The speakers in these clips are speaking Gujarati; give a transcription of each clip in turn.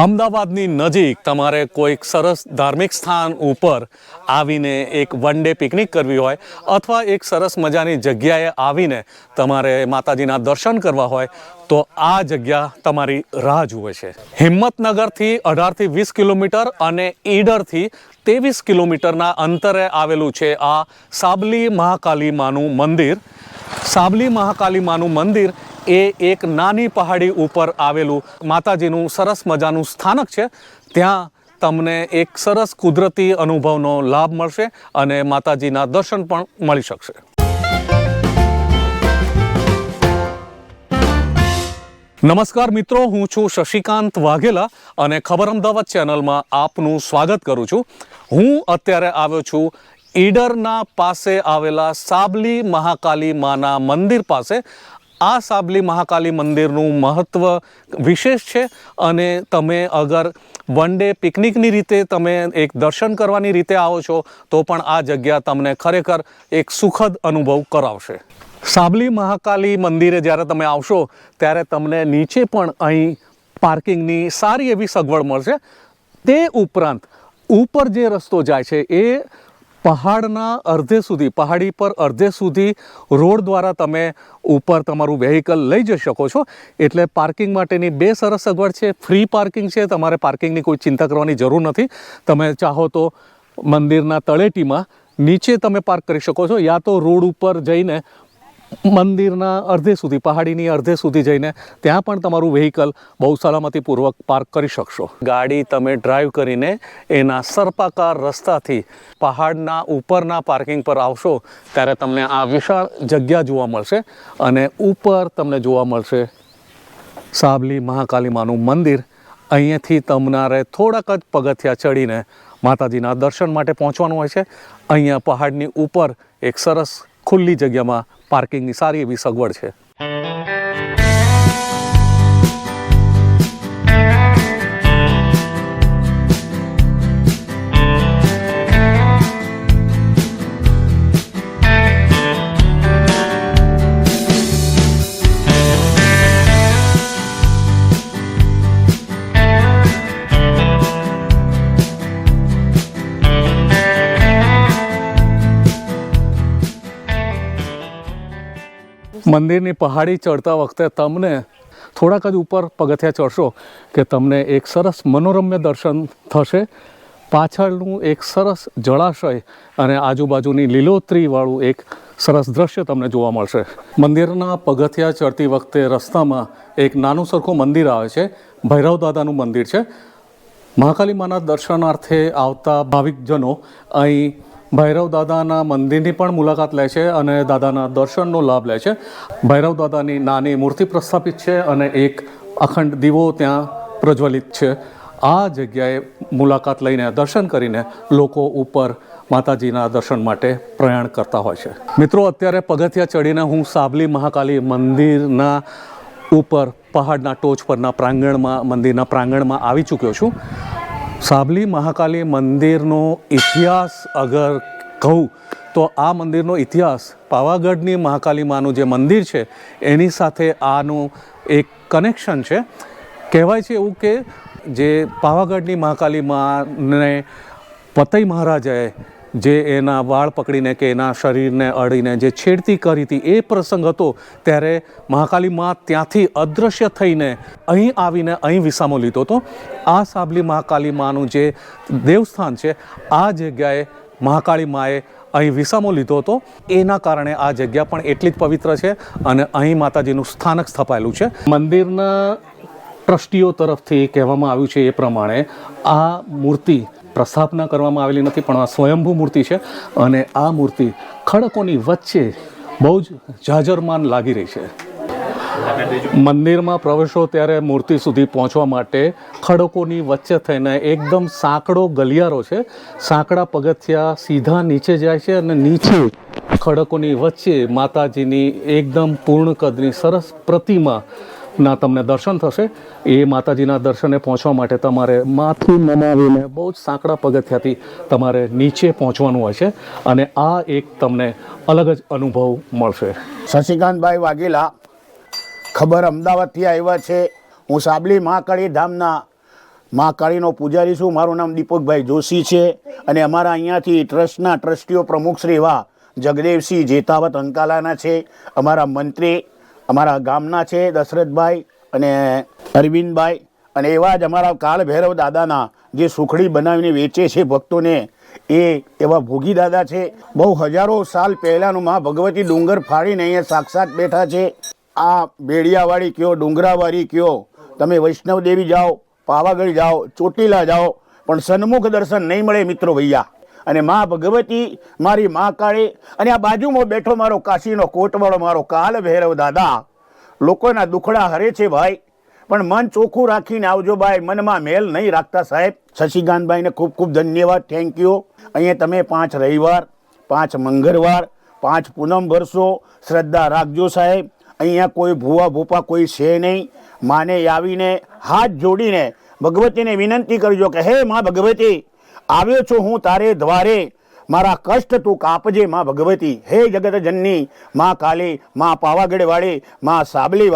અમદાવાદની નજીક તમારે કોઈક સરસ ધાર્મિક સ્થાન ઉપર આવીને એક વન ડે પિકનિક કરવી હોય અથવા એક સરસ મજાની જગ્યાએ આવીને તમારે માતાજીના દર્શન કરવા હોય, તો આ જગ્યા તમારી રાહ જુએ છે. હિંમતનગરથી અઢારથી વીસ કિલોમીટર અને ઈડરથી ત્રેવીસ કિલોમીટરના અંતરે આવેલું છે આ સાબલી મહાકાલી માનું મંદિર. સાબલી મહાકાલી માનું મંદિર એ એક નાની પહાડી ઉપર આવેલું માતાજીનું સરસ મજાનું સ્થાનક છે. ત્યાં તમને એક સરસ કુદરતી અનુભવનો લાભ મળશે અને માતાજીના દર્શન પણ મળી શકશે. નમસ્કાર મિત્રો, હું છું શશિકાંત વાઘેલા અને ખબર અમદાવાદ ચેનલમાં આપનું સ્વાગત કરું છું. હું અત્યારે આવ્યો છું ઈડરના પાસે આવેલા સાબલી મહાકાલી માના મંદિર પાસે આ સાબલી મહાકાલી મંદિરનું મહત્ત્વ વિશેષ છે અને તમે અગર વન ડે પિકનિકની રીતે તમે એક દર્શન કરવાની રીતે આવો છો, તો પણ આ જગ્યા તમને ખરેખર એક સુખદ અનુભવ કરાવશે. સાબલી મહાકાલી મંદિરે જ્યારે તમે આવશો, ત્યારે તમને નીચે પણ અહીં પાર્કિંગની સારી એવી સગવડ મળશે. તે ઉપરાંત, ઉપર જે રસ્તો જાય છે, એ પહાડના અર્ધે સુધી, પહાડી પર અર્ધે સુધી રોડ દ્વારા તમે ઉપર તમારું વેહિકલ લઈ જઈ શકો છો. એટલે પાર્કિંગ માટેની બે સરસ સગવડ છે. ફ્રી પાર્કિંગ છે. તમારે પાર્કિંગની કોઈ ચિંતા કરવાની જરૂર નથી. તમે ચાહો તો મંદિરના તળેટીમાં નીચે તમે પાર્ક કરી શકો છો. યા તો રોડ ઉપર જઈને મંદિરના અર્ધે સુધી, પહાડીની અર્ધે સુધી જઈને ત્યાં પણ તમારું વેહિકલ બહુ સલામતીપૂર્વક પાર્ક કરી શકશો. ગાડી તમે ડ્રાઈવ કરીને એના સર્પાકાર રસ્તાથી પહાડના ઉપરના પાર્કિંગ પર આવશો, ત્યારે તમને આ વિશાળ જગ્યા જોવા મળશે અને ઉપર તમને જોવા મળશે સાબલી મહાકાલી માનું મંદિર. અહીંયાથી તમારે થોડાક જ પગથિયા ચડીને માતાજીના દર્શન માટે પહોંચવાનું હોય છે. અહીંયા પહાડની ઉપર એક સરસ ખુલ્લી જગ્યામાં પાર્કિંગની સારી એવી સગવડ છે. મંદિરની પહાડી ચડતા વખતે તમને થોડાક જ ઉપર પગથિયા ચડશો કે તમને એક સરસ મનોરમ્ય દર્શન થશે. પાછળનું એક સરસ જળાશય અને આજુબાજુની લીલોતરીવાળું એક સરસ દ્રશ્ય તમને જોવા મળશે. મંદિરના પગથિયા ચડતી વખતે રસ્તામાં એક નાનું સરખું મંદિર આવે છે. ભૈરવ દાદાનું મંદિર છે. મહાકાલી માના દર્શનાર્થે આવતા ભાવિકજનો અહીં ભૈરવ દાદાના મંદિરની પણ મુલાકાત લે છે અને દાદાના દર્શનનો લાભ લે છે. ભૈરવ દાદાની નાની મૂર્તિ પ્રસ્થાપિત છે અને એક અખંડ દીવો ત્યાં પ્રજ્વલિત છે. આ જગ્યાએ મુલાકાત લઈને દર્શન કરીને લોકો ઉપર માતાજીના દર્શન માટે પ્રયાણ કરતા હોય છે. મિત્રો, અત્યારે પગથિયા ચડીને હું સાબલી મહાકાલી મંદિરના ઉપર પહાડના ટોચ પરના પ્રાંગણમાં, મંદિરના પ્રાંગણમાં આવી ચૂક્યો છું. સાબલી મહાકાલી મંદિરનો ઇતિહાસ અગર કહું તો આ મંદિરનો ઇતિહાસ પાવાગઢની મહાકાલી માનું જે મંદિર છે, એની સાથે આનું એક કનેક્શન છે. કહેવાય છે એવું કે જે પાવાગઢની મહાકાલી માને પતઈ મહારાજાએ જે એના વાળ પકડીને કે એના શરીરને અડીને જે છેડતી કરી હતી એ પ્રસંગ હતો ત્યારે મહાકાલી મા ત્યાંથી અદૃશ્ય થઈને અહીં આવીને અહીં વિસામો લીધો હતો. આ સાબલી મહાકાલી માનું જે દેવસ્થાન છે, આ જગ્યાએ મહાકાળી માએ અહીં વિસામો લીધો હતો. એના કારણે આ જગ્યા પણ એટલી જ પવિત્ર છે અને અહીં માતાજીનું સ્થાનક સ્થપાયેલું છે. મંદિરના ટ્રસ્ટીઓ તરફથી કહેવામાં આવ્યું છે એ પ્રમાણે આ મૂર્તિ પ્રસ્થાપના કરવામાં આવેલી નથી, પણ આ સ્વયંભૂ મૂર્તિ છે અને આ મૂર્તિ ખડકોની વચ્ચે બહુ જ જાજરમાન લાગી રહી છે. મંદિરમાં પ્રવેશો ત્યારે મૂર્તિ સુધી પહોંચવા માટે ખડકોની વચ્ચે થઈને એકદમ સાંકડો ગલિયારો છે. સાંકડા પગથિયા સીધા નીચે જાય છે અને નીચે ખડકોની વચ્ચે માતાજીની એકદમ પૂર્ણ કદની સરસ પ્રતિમા ના તમને દર્શન થશે. એ માતાજીના દર્શને પહોંચવા માટે તમારે માથું નમાવીને બહુ જ સાંકડા પગથિયાથી તમારે નીચે પહોંચવાનું છે અને આ એક તમને અલગ જ અનુભવ મળશે. શશિકાંતભાઈ વાઘેલા, ખબર અમદાવાદથી આવ્યા છે. હું સાબલી મહાકાળી ધામના મા કાળીનો પૂજારી છું. મારું નામ દીપકભાઈ જોશી છે અને અમારા અહીંયાથી ટ્રસ્ટના ટ્રસ્ટીઓ પ્રમુખ શ્રી એવા જગદેવસિંહ જેતાવત અંકાલાના છે. અમારા મંત્રી અમારા ગામના છે દશરથભાઈ અને અરવિંદભાઈ. અને એવા જ અમારા કાળ ભૈરવ દાદાના જે સુખડી બનાવીને વેચે છે ભક્તોને, એ એવા ભોગી દાદા છે. બહુ હજારો સાલ પહેલાંનું માં ભગવતી ડુંગર ફાડીને અહીંયા સાક્ષાત બેઠા છે. આ બેડિયાવાળી કયો, ડુંગરાવાળી કયો? તમે વૈષ્ણવદેવી જાઓ, પાવાગઢ જાઓ, ચોટીલા જાઓ, પણ સન્મુખ દર્શન નહીં મળે મિત્રો ભૈયા. અને મા ભગવતી મારી મા કાળી, અને આ બાજુમાં બેઠો મારો કાશીનો કોટવાળો મારો કાલ ભૈરવ દાદા. લોકોના દુખડા હરે છે ભાઈ, પણ મન ચોખ્ખું રાખીને આવજો ભાઈ, મનમાં મેલ નહીં રાખતા સાહેબ. શશિકાંતભાઈને ખૂબ ખૂબ ધન્યવાદ થેન્ક યુ અહીંયા તમે પાંચ રવિવાર, પાંચ મંગળવાર, પાંચ પૂનમ ભરશો, શ્રદ્ધા રાખજો સાહેબ. અહીંયા કોઈ ભૂવા ભૂપા કોઈ છે નહીં. માને આવીને હાથ જોડીને ભગવતીને વિનંતી કરજો કે, હે મા ભગવતી આવ્યો છું હું તારે દ્વારે. મારા કષ્ટ તું કાપજે, માં ભગવતી. હે જગત જનની માં કાલી, માં પાવાગઢ વાળી માં સાબલી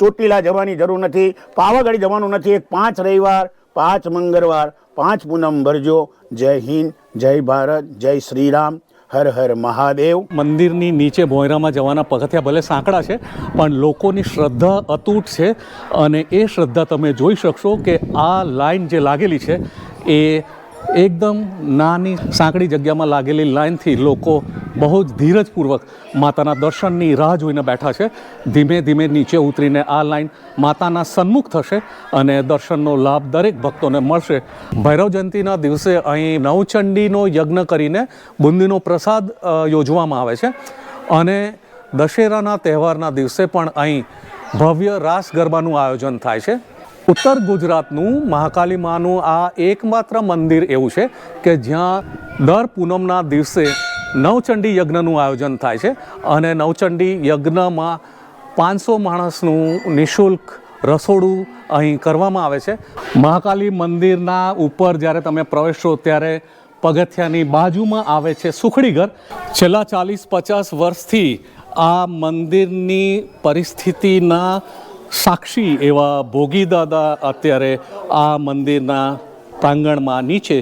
ચોટીલા જવાની જરૂર નથી, પાવાગઢ જવાનું નથી. એક પાંચ રવિવાર, પાંચ મંગળવાર, પાંચ પૂનમ ભરજો. જય હિન્દ, જય ભારત, જય શ્રીરામ. હર હર મહાદેવ. મંદિરની નીચે ભોયરામાં જવાના પગથિયા ભલે સાંકડા છે, પણ લોકોની શ્રદ્ધા અતૂટ છે અને એ શ્રદ્ધા તમે જોઈ શકશો કે આ લાઈન જે લાગેલી છે, એ એકદમ નાની સાંકડી જગ્યામાં લાગેલી લાઈનથી લોકો બહુ જ ધીરજપૂર્વક માતાના દર્શનની રાહ જોઈને બેઠા છે. ધીમે ધીમે નીચે ઉતરીને આ લાઇન માતાના સન્મુખ થશે અને દર્શનનો લાભ દરેક ભક્તોને મળશે. ભૈરવ જયંતિના દિવસે અહીં નવચંડીનો યજ્ઞ કરીને બુંદીનો પ્રસાદ યોજવામાં આવે છે. અને દશેરાના તહેવારના દિવસે પણ અહીં ભવ્ય રાસ ગરબાનું આયોજન થાય છે. ઉત્તર ગુજરાતનું મહાકાલી માનું આ એકમાત્ર મંદિર એવું છે કે જ્યાં દર પૂનમના દિવસે નવચંડી યજ્ઞનું આયોજન થાય છે અને નવચંડી યજ્ઞમાં પાંચસો માણસનું નિઃશુલ્ક રસોડું અહીં કરવામાં આવે છે. મહાકાલી મંદિરના ઉપર જ્યારે તમે પ્રવેશો ત્યારે પગથિયાની બાજુમાં આવે છે સુખડીઘર છેલ્લા ચાલીસ પચાસ વર્ષથી આ મંદિરની પરિસ્થિતિના સાક્ષી એવા ભોગી દાદા અત્યારે આ મંદિરના પ્રાંગણમાં નીચે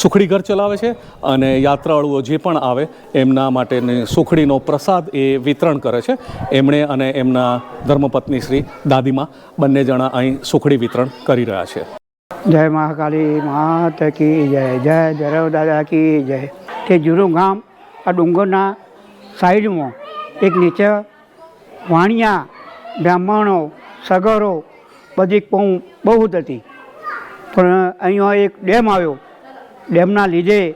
સુખડી ઘર ચલાવે છે અને યાત્રાળુઓ જે પણ આવે એમના માટેને સુખડીનો પ્રસાદ એ વિતરણ કરે છે. એમણે અને એમના ધર્મપત્ની શ્રી દાદીમાં બંને જણા અહીં સુખડી વિતરણ કરી રહ્યા છે. જય મહાકાલી માત કી જય જય જરવ દાદા કી જય. તે જૂનું ગામ આ ડુંગરના સાઈડમાં એક નીચે વાણિયા, બ્રાહ્મણો સગરો બધી પહું બહુ જ હતી. પણ અહીંયા એક ડેમ આવ્યો. ડેમના લીધે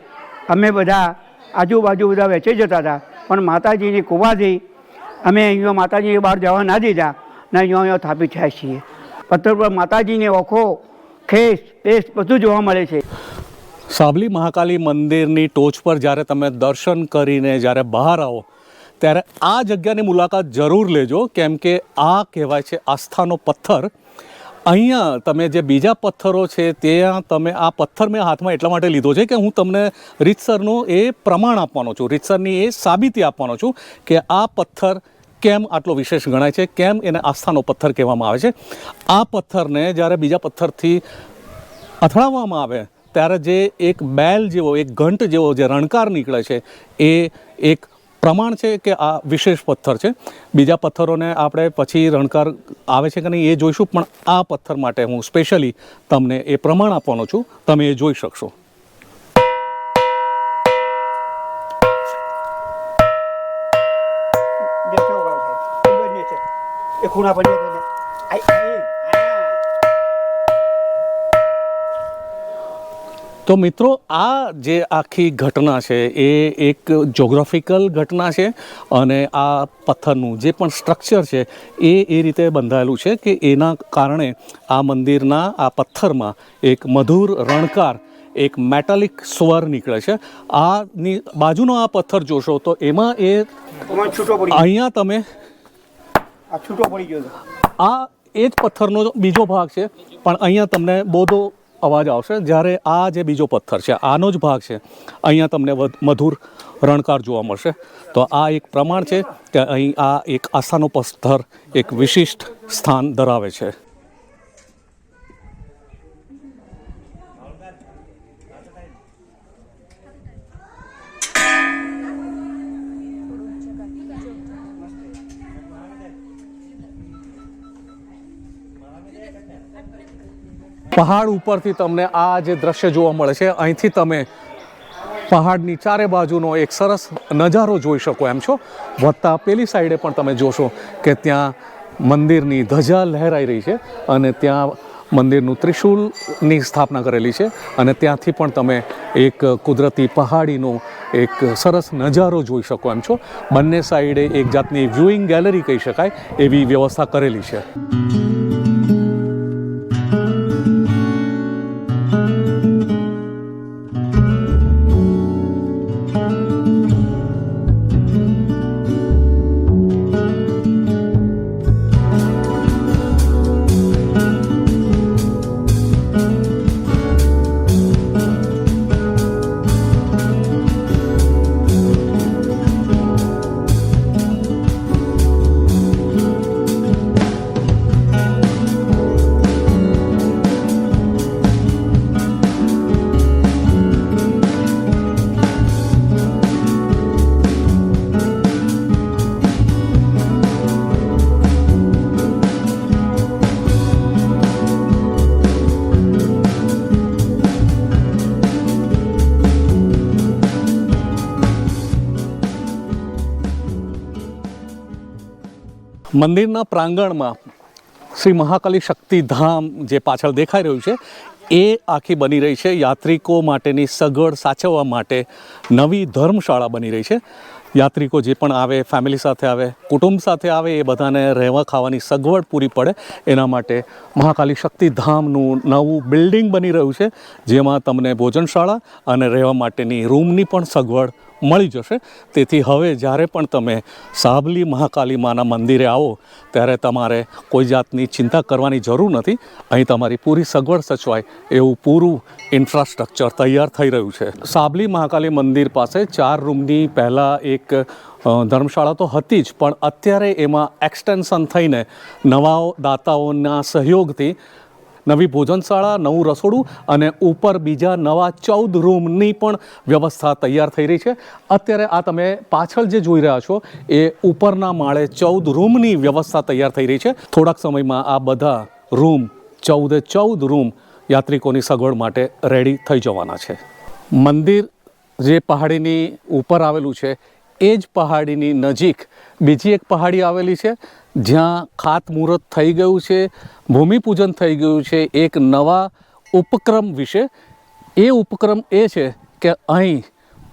અમે બધા આજુબાજુ બધા વેચી જતા હતા. પણ માતાજીની કુવાથી અમે અહીંયા માતાજીની બહાર જવા ના દીધા. ને અહીંયા અહીંયા થાપી થયા છીએ. પથ્થર પર માતાજીની ઓખો, ખેસ, પેસ બધું જોવા મળે છે. સાબલી મહાકાલી મંદિરની ટોચ પર જ્યારે તમે દર્શન કરીને જ્યારે બહાર આવો ત્યારે આ જગ્યાની મુલાકાત જરૂર લેજો, કેમ કે આ કહેવાય છે આસ્થાનો પથ્થર. અહીંયા તમે જે બીજા પથ્થરો છે, ત્યાં તમે આ પથ્થર મેં હાથમાં એટલા માટે લીધો છે કે હું તમને રીતસરનો એ પ્રમાણ આપવાનો છું, રીતસરની એ સાબિતી આપવાનો છું કે આ પથ્થર કેમ આટલો વિશેષ ગણાય છે, કેમ એને આસ્થાનો પથ્થર કહેવામાં આવે છે. આ પથ્થરને જ્યારે બીજા પથ્થરથી અથડાવવામાં આવે, ત્યારે જે એક બેલ જેવો, એક ઘંટ જેવો જે રણકાર નીકળે છે, એ એક પ્રમાણ છે કે આ વિશેષ પથ્થર છે? બીજા પથ્થરોને આપણે પછી રણકાર આવે છે કે નહીં એ જોઈશું, પણ આ પથ્થર માટે હું સ્પેશિયલી તમને એ પ્રમાણ આપવાનો છું. તમે એ જોઈ શકશો. એ ખૂણા તો મિત્રો આ જે આખી ઘટના છે એ એક જોગ્રાફિકલ ઘટના છે અને આ પથ્થરનું જે પણ સ્ટ્રક્ચર છે એ એ રીતે બંધાયેલું છે કે એના કારણે આ મંદિરના આ પથ્થરમાં એક મધુર રણકાર એક મેટાલિક સ્વર નીકળે છે. આની બાજુનો આ પથ્થર જોશો તો એમાં એ અહીંયા તમે છૂટો પડી ગયો આ એ જ પથ્થરનો બીજો ભાગ છે પણ અહીંયા તમને બોધો અવાજ આવશે. જ્યારે આ જે બીજો પથ્થર છે, આનો જ ભાગ છે, અહીંયા તમને મધુર રણકાર જોવા મળશે. તો આ એક પ્રમાણ છે કે અહીં આ એક આસ્થાનો પથ્થર એક વિશિષ્ટ સ્થાન ધરાવે છે. પહાડ ઉપરથી તમને આ જે દ્રશ્ય જોવા મળે છે, અહીંથી તમે પહાડની ચારે બાજુનો એક સરસ નજારો જોઈ શકો એમ છો. વત્તા પેલી સાઈડે પણ તમે જોશો કે ત્યાં મંદિરની ધજા લહેરાઈ રહી છે અને ત્યાં મંદિરનું ત્રિશૂલની સ્થાપના કરેલી છે અને ત્યાંથી પણ તમે એક કુદરતી પહાડીનો એક સરસ નજારો જોઈ શકો એમ છો. બંને સાઈડે એક જાતની વ્યુઇંગ ગેલેરી કહી શકાય, એવી વ્યવસ્થા કરેલી છે. મંદિરના પ્રાંગણમાં શ્રી મહાકાલી શક્તિધામ જે પાછળ દેખાઈ રહ્યું છે, એ આખી બની રહી છે. યાત્રિકો માટેની સગવડ સાચવવા માટે નવી ધર્મશાળા બની રહી છે. યાત્રિકો જે પણ આવે ફેમિલી સાથે આવે, કુટુંબ સાથે આવે, એ બધાને રહેવા ખાવાની સગવડ પૂરી પડે. એના માટે મહાકાલી શક્તિધામનું નવું બિલ્ડિંગ બની રહ્યું છે, જેમાં તમને ભોજનશાળા અને રહેવા માટેની રૂમની પણ સગવડ મળી જશે. તેથી હવે જ્યારે પણ તમે સાબલી મહાકાલી માના મંદિરે આવો, ત્યારે તમારે કોઈ જાતની ચિંતા કરવાની જરૂર નથી. અહીં તમારી પૂરી સગવડ સચવાય એવું પૂરું ઇન્ફ્રાસ્ટ્રક્ચર તૈયાર થઈ રહ્યું છે. સાબલી મહાકાલી મંદિર પાસે ચાર રૂમની પહેલાં એક ધર્મશાળા તો હતી જ, પણ અત્યારે એમાં એક્સટેન્શન થઈને નવા દાતાઓના સહયોગથી નવી ભોજનશાળા, નવું રસોડું અને ઉપર બીજા નવા ચૌદ રૂમની પણ વ્યવસ્થા તૈયાર થઈ રહી છે. અત્યારે આ તમે પાછળ જે જોઈ રહ્યા છો, એ ઉપરના માળે ચૌદ રૂમની વ્યવસ્થા તૈયાર થઈ રહી છે. થોડાક સમયમાં આ બધા રૂમ, ચૌદે ચૌદ રૂમ યાત્રિકોની સગવડ માટે રેડી થઈ જવાના છે. મંદિર જે પહાડીની ઉપર આવેલું છે, એ જ પહાડીની નજીક બીજી એક પહાડી આવેલી છે. જ્યાં ખાતમુહૂર્ત થઈ ગયું છે, ભૂમિપૂજન થઈ ગયું છે, એક નવા ઉપક્રમ વિશે. એ ઉપક્રમ એ છે કે અહીં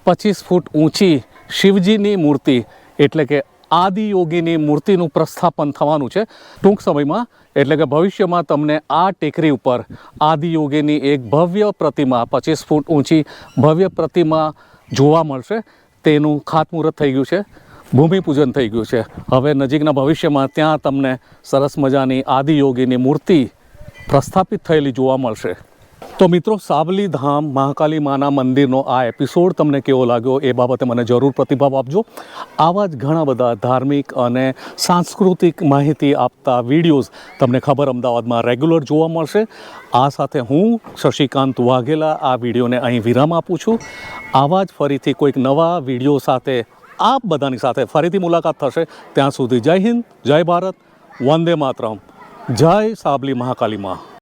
પચીસ ફૂટ ઊંચી શિવજીની મૂર્તિ, એટલે કે આદિયોગીની મૂર્તિનું પ્રસ્થાપન થવાનું છે. ટૂંક સમયમાં, એટલે કે ભવિષ્યમાં તમને આ ટેકરી ઉપર આદિયોગીની એક ભવ્ય પ્રતિમા, પચીસ ફૂટ ઊંચી ભવ્ય પ્રતિમા જોવા મળશે. તેનું ખાતમુહૂર્ત થઈ ગયું છે. ભૂમિપૂજન થઈ ગયું છે. હવે નજીકના ભવિષ્યમાં ત્યાં તમને સરસ મજાની આદિયોગીની મૂર્તિ પ્રસ્થાપિત થયેલી જોવા મળશે. તો મિત્રો, સાબલી ધામ મહાકાલી માના મંદિરનો આ એપિસોડ તમને કેવો લાગ્યો એ બાબતે મને જરૂર પ્રતિભાવ આપજો. આવા જ ઘણા બધા ધાર્મિક અને સાંસ્કૃતિક માહિતી આપતા વિડીયોઝ તમને ખબર અમદાવાદમાં રેગ્યુલર જોવા મળશે. આ સાથે હું શશિકાંત વાઘેલા આ વિડીયોને અહીં વિરામ આપું છું. આવા જ ફરીથી કોઈક નવા વીડિયો સાથે આપ બધાની સાથે ફરીથી મુલાકાત થશે. ત્યાં સુધી જય હિન્દ, જય ભારત, વંદે માતરમ. જય સાબલી મહાકાલી માં.